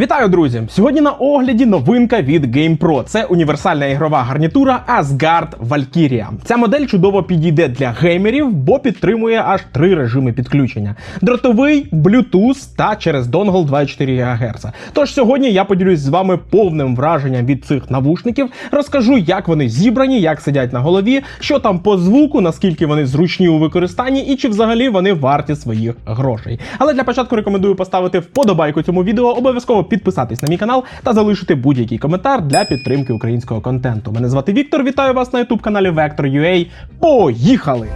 Вітаю, друзі! Сьогодні на огляді новинка від GamePro. Це універсальна ігрова гарнітура Asgard Valkyria. Ця модель чудово підійде для геймерів, бо підтримує аж три режими підключення: дротовий, Bluetooth та через донгл 24 ГГц. Тож сьогодні я поділюсь з вами повним враженням від цих навушників, розкажу, як вони зібрані, як сидять на голові, що там по звуку, наскільки вони зручні у використанні і чи взагалі вони варті своїх грошей. Але для початку рекомендую поставити вподобайку цьому відео, обов'язково підписатись на мій канал та залишити будь-який коментар для підтримки українського контенту. Мене звати Віктор. Вітаю вас на youtube каналі Vector.ua. Поїхали!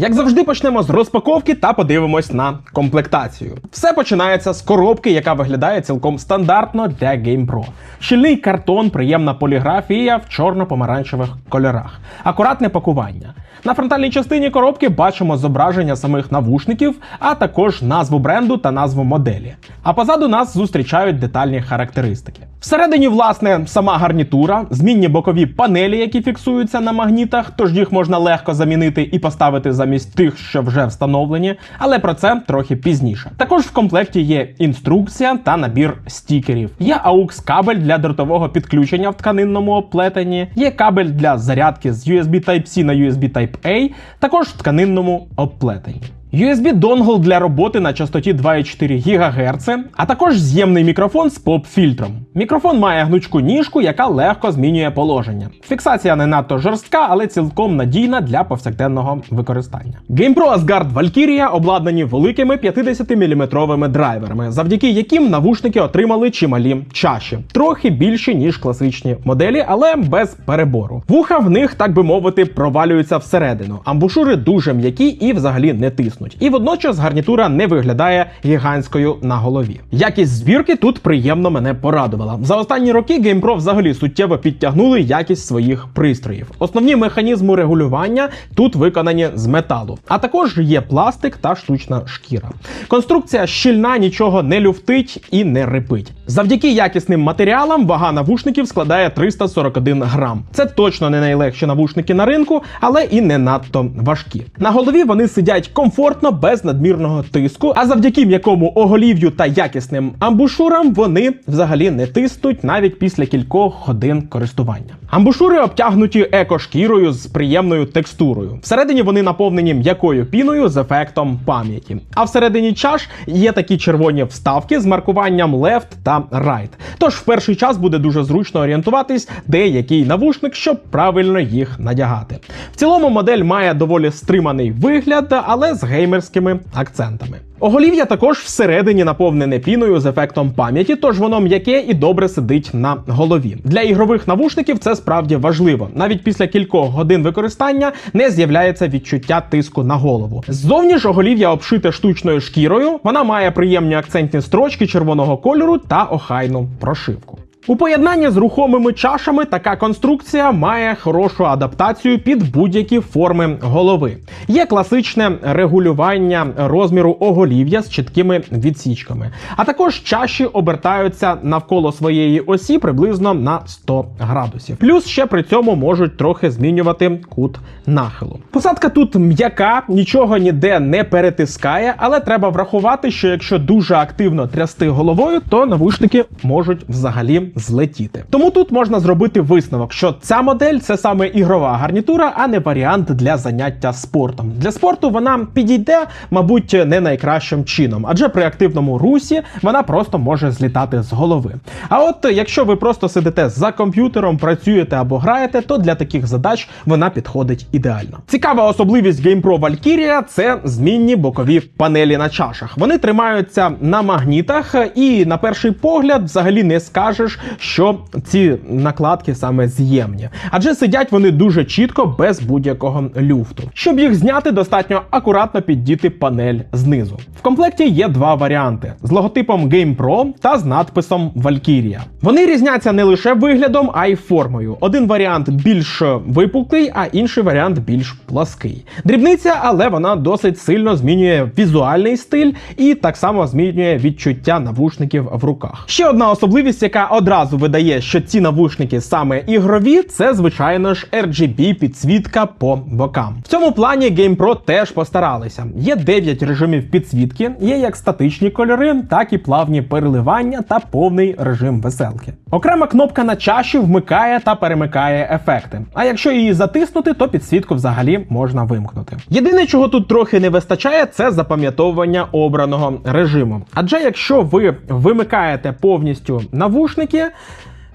Як завжди, почнемо з розпаковки та подивимось на комплектацію. Все починається з коробки, яка виглядає цілком стандартно для GamePro. Щільний картон, приємна поліграфія в чорно-помаранчевих кольорах, акуратне пакування. На фронтальній частині коробки бачимо зображення самих навушників, а також назву бренду та назву моделі. А позаду нас зустрічають детальні характеристики. Всередині, власне, сама гарнітура, змінні бокові панелі, які фіксуються на магнітах, тож їх можна легко замінити і поставити замість тих, що вже встановлені, але про це трохи пізніше. Також в комплекті є інструкція та набір стікерів. Є AUX кабель для дротового підключення в тканинному оплетенні, є кабель для зарядки з USB Type-C на USB Type-A, також в тканинному оплетенні. USB донгл для роботи на частоті 2,4 ГГц, а також з'ємний мікрофон з поп-фільтром. Мікрофон має гнучку ніжку, яка легко змінює положення. Фіксація не надто жорстка, але цілком надійна для повсякденного використання. GamePro Asgard Valkyria обладнані великими 50-мм драйверами, завдяки яким навушники отримали чималі чаші, трохи більші ніж класичні моделі, але без перебору. Вуха в них, так би мовити, провалюються всередину. Амбушури дуже м'які і взагалі не тиснуть. І водночас гарнітура не виглядає гігантською на голові. Якість збірки тут приємно мене порадувала. За останні роки GamePro взагалі суттєво підтягнули якість своїх пристроїв. Основні механізми регулювання тут виконані з металу, а також є пластик та штучна шкіра. Конструкція щільна, нічого не люфтить і не рипить. Завдяки якісним матеріалам вага навушників складає 341 грам. Це точно не найлегші навушники на ринку, але і не надто важкі. На голові вони сидять комфортно, без надмірного тиску, а завдяки м'якому оголів'ю та якісним амбушурам вони взагалі не тиснуть навіть після кількох годин користування. Амбушури обтягнуті екошкірою з приємною текстурою. Всередині вони наповнені м'якою піною з ефектом пам'яті. А всередині чаш є такі червоні вставки з маркуванням left та right. Тож в перший час буде дуже зручно орієнтуватись, де який навушник, щоб правильно їх надягати. В цілому модель має доволі стриманий вигляд, але з геймерськими акцентами. Оголів'я також всередині наповнене піною з ефектом пам'яті, тож воно м'яке і добре сидить на голові. Для ігрових навушників це справді важливо. Навіть після кількох годин використання не з'являється відчуття тиску на голову. Ззовні ж оголів'я обшите штучною шкірою. Вона має приємні акцентні строчки червоного кольору та охайну прошивку. У поєднанні з рухомими чашами така конструкція має хорошу адаптацію під будь-які форми голови. Є класичне регулювання розміру оголів'я з чіткими відсічками, а також чаші обертаються навколо своєї осі приблизно на 100 градусів. Плюс ще при цьому можуть трохи змінювати кут нахилу. Посадка тут м'яка, нічого ніде не перетискає, але треба врахувати, що якщо дуже активно трясти головою, то навушники можуть взагалі злетіти. Тому тут можна зробити висновок, що ця модель це саме ігрова гарнітура, а не варіант для заняття спортом. Для спорту вона підійде, мабуть, не найкращим чином, адже при активному русі вона просто може злітати з голови. А от якщо ви просто сидите за комп'ютером, працюєте або граєте, то для таких задач вона підходить ідеально. Цікава особливість GamePro Valkyria – це змінні бокові панелі на чашах. Вони тримаються на магнітах, і на перший погляд взагалі не скажеш, що ці накладки саме з'ємні, адже сидять вони дуже чітко без будь-якого люфту. Щоб їх зняти, достатньо акуратно піддіти панель знизу. В комплекті є два варіанти: з логотипом GamePro та з надписом Valkyria. Вони різняться не лише виглядом, а й формою. Один варіант більш випуклий, а інший варіант більш плаский. Дрібниця, але вона досить сильно змінює візуальний стиль і так само змінює відчуття навушників в руках. Ще одна особливість, яка одразу одразу видає, що ці навушники саме ігрові, це звичайно ж RGB підсвітка по бокам. В цьому плані GamePro теж постаралися. Є 9 режимів підсвітки, є як статичні кольори, так і плавні переливання та повний режим веселки. Окрема кнопка на чаші вмикає та перемикає ефекти. А якщо її затиснути, то підсвітку взагалі можна вимкнути. Єдине, чого тут трохи не вистачає, це запам'ятовування обраного режиму. Адже якщо ви вимикаєте повністю навушники. Е,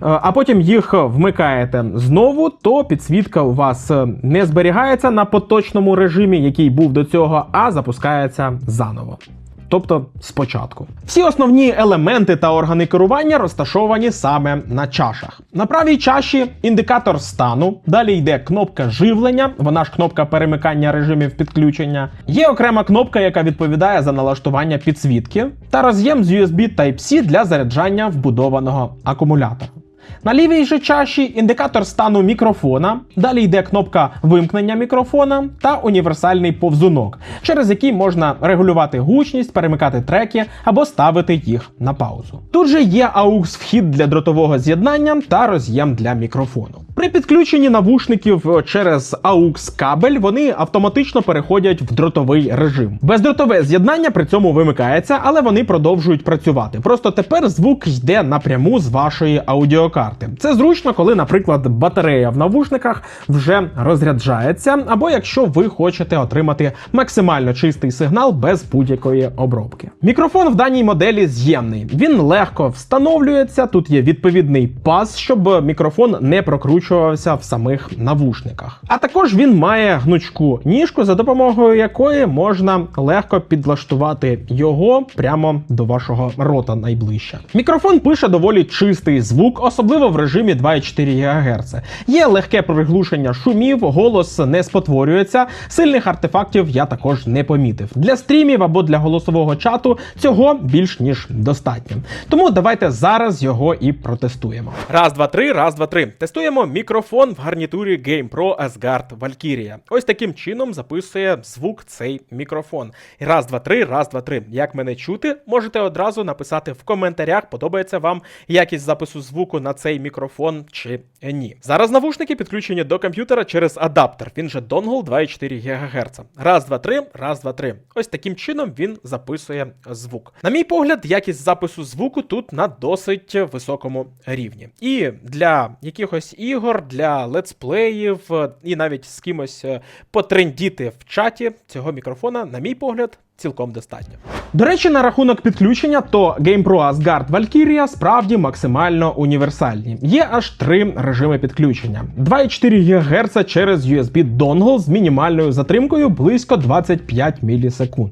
А потім їх вмикаєте знову, то підсвітка у вас е, не зберігається на поточному режимі, який був до цього, а запускається заново. Тобто спочатку. Всі основні елементи та органи керування розташовані саме на чашах. На правій чаші індикатор стану, далі йде кнопка живлення, вона ж кнопка перемикання режимів підключення. Є окрема кнопка, яка відповідає за налаштування підсвітки, та роз'єм з USB Type-C для заряджання вбудованого акумулятора. На лівій же чаші індикатор стану мікрофона, далі йде кнопка вимкнення мікрофона та універсальний повзунок, через який можна регулювати гучність, перемикати треки або ставити їх на паузу. Тут же є AUX вхід для дротового з'єднання та роз'єм для мікрофону. При підключенні навушників через AUX кабель вони автоматично переходять в дротовий режим. Бездротове з'єднання при цьому вимикається, але вони продовжують працювати. Просто тепер звук йде напряму з вашої аудіокарти. Це зручно, коли, наприклад, батарея в навушниках вже розряджається, або якщо ви хочете отримати максимально чистий сигнал без будь-якої обробки. Мікрофон в даній моделі з'ємний. Він легко встановлюється. Тут є відповідний паз, щоб мікрофон не прокручувався в самих навушниках. А також він має гнучку ніжку, за допомогою якої можна легко підлаштувати його прямо до вашого рота найближче. Мікрофон пише доволі чистий звук, особливо в режимі 2,4 ГГц. Є легке приглушення шумів, голос не спотворюється. Сильних артефактів я також не помітив. Для стрімів або для голосового чату цього більш ніж достатньо. Тому давайте зараз його і протестуємо. Раз, два, три, раз, два, три. Тестуємо мікрофон в гарнітурі GamePro Asgard Valkyria. Ось таким чином записує звук цей мікрофон. Раз, два, три, раз, два, три. Як мене чути, можете одразу написати в коментарях, подобається вам якість запису звуку на цей мікрофон чи ні. Зараз навушники підключені до комп'ютера через адаптер. Він же донгл 2,4 ГГц. Раз, два, три, раз, два, три. Ось таким чином він записує звук. На мій погляд, якість запису звуку тут на досить високому рівні. І для якихось ігор, для летсплеїв, е, і навіть з кимось е, потрендіти в чаті цього мікрофона, на мій погляд, цілком достатньо. До речі, на рахунок підключення, то GamePro Asgard Valkyria справді максимально універсальні. Є аж три режими підключення: 2,4 ГГц через USB донгл з мінімальною затримкою близько 25 мілісекунд.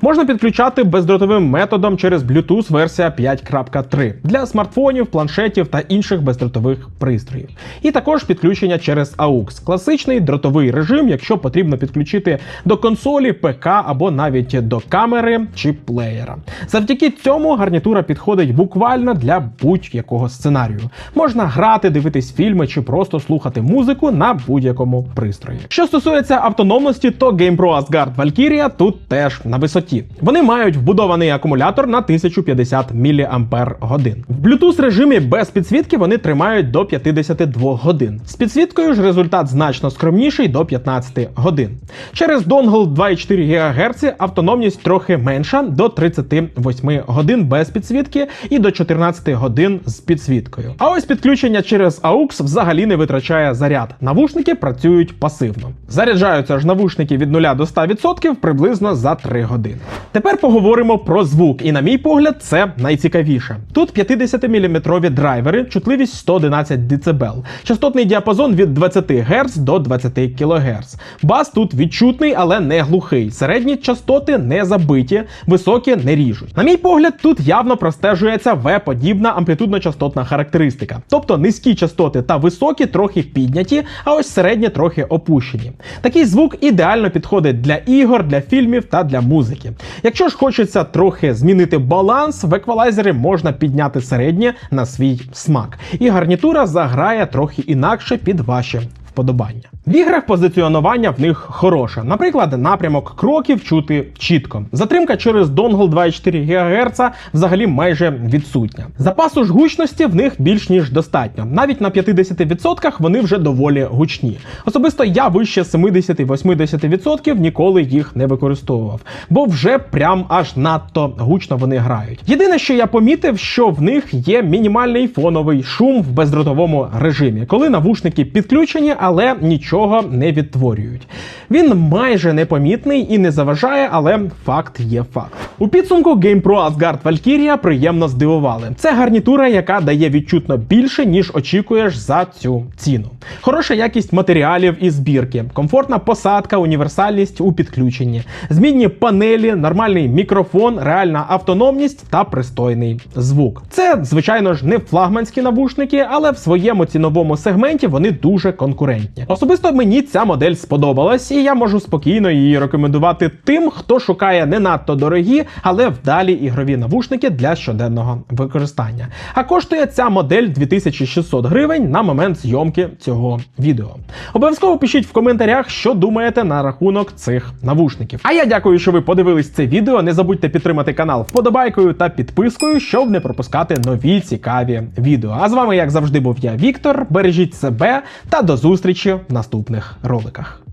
Можна підключати бездротовим методом через Bluetooth версія 5.3 для смартфонів, планшетів та інших бездротових пристроїв. І також підключення через AUX, класичний дротовий режим, якщо потрібно підключити до консолі, ПК або навіть до камери чи плеєра. Завдяки цьому гарнітура підходить буквально для будь-якого сценарію. Можна грати, дивитись фільми чи просто слухати музику на будь-якому пристрої. Що стосується автономності, то GamePro Asgard Valkyria тут теж на висоті. Вони мають вбудований акумулятор на 1050 мАч. В Bluetooth режимі без підсвітки вони тримають до 52 годин. З підсвіткою ж результат значно скромніший до 15 годин. Через донгл 2,4 ГГц автономність трохи менша до 38 годин без підсвітки і до 14 годин з підсвіткою. А ось підключення через AUX взагалі не витрачає заряд. Навушники працюють пасивно. Заряджаються ж навушники від 0 до 100% приблизно за 3 години. Тепер поговоримо про звук, і на мій погляд, це найцікавіше. Тут 50-мм драйвери, чутливість 111 дБ, частотний діапазон від 20 Гц до 20 кГц. Бас тут відчутний, але не глухий. Середні частоти не забиті, високі не ріжуть. На мій погляд, тут явно простежується В-подібна амплітудно-частотна характеристика. Тобто низькі частоти та високі трохи підняті, а ось середні трохи опущені. Такий звук ідеально підходить для ігор, для фільмів та для музики. Якщо ж хочеться трохи змінити баланс, в еквалайзері можна підняти середнє на свій смак. І гарнітура заграє трохи інакше під ваші вподобання. В іграх позиціонування в них хороше. Наприклад, напрямок кроків чути чітко. Затримка через донгл 2,4 ГГц взагалі майже відсутня. Запасу ж гучності в них більш ніж достатньо. Навіть на 50% вони вже доволі гучні. Особисто я вище 70-80% ніколи їх не використовував, бо вже прям аж надто гучно вони грають. Єдине, що я помітив, що в них є мінімальний фоновий шум в бездротовому режимі, коли навушники підключені, але нічого не відтворюють. Він майже непомітний і не заважає, але факт є факт. У підсумку GamePro Asgard Valkyria приємно здивували. Це гарнітура, яка дає відчутно більше, ніж очікуєш за цю ціну. Хороша якість матеріалів і збірки, комфортна посадка, універсальність у підключенні, змінні панелі, нормальний мікрофон, реальна автономність та пристойний звук. Це, звичайно ж, не флагманські навушники, але в своєму ціновому сегменті вони дуже конкурентні. Особисто мені ця модель сподобалась, і я можу спокійно її рекомендувати тим, хто шукає не надто дорогі, але вдалі ігрові навушники для щоденного використання. А коштує ця модель 2600 гривень на момент зйомки цього відео. Обов'язково пишіть в коментарях, що думаєте на рахунок цих навушників. А я дякую, що ви подивились це відео. Не забудьте підтримати канал вподобайкою та підпискою, щоб не пропускати нові цікаві відео. А з вами, як завжди, був я, Віктор. Бережіть себе та до зустрічі в наступних роликах.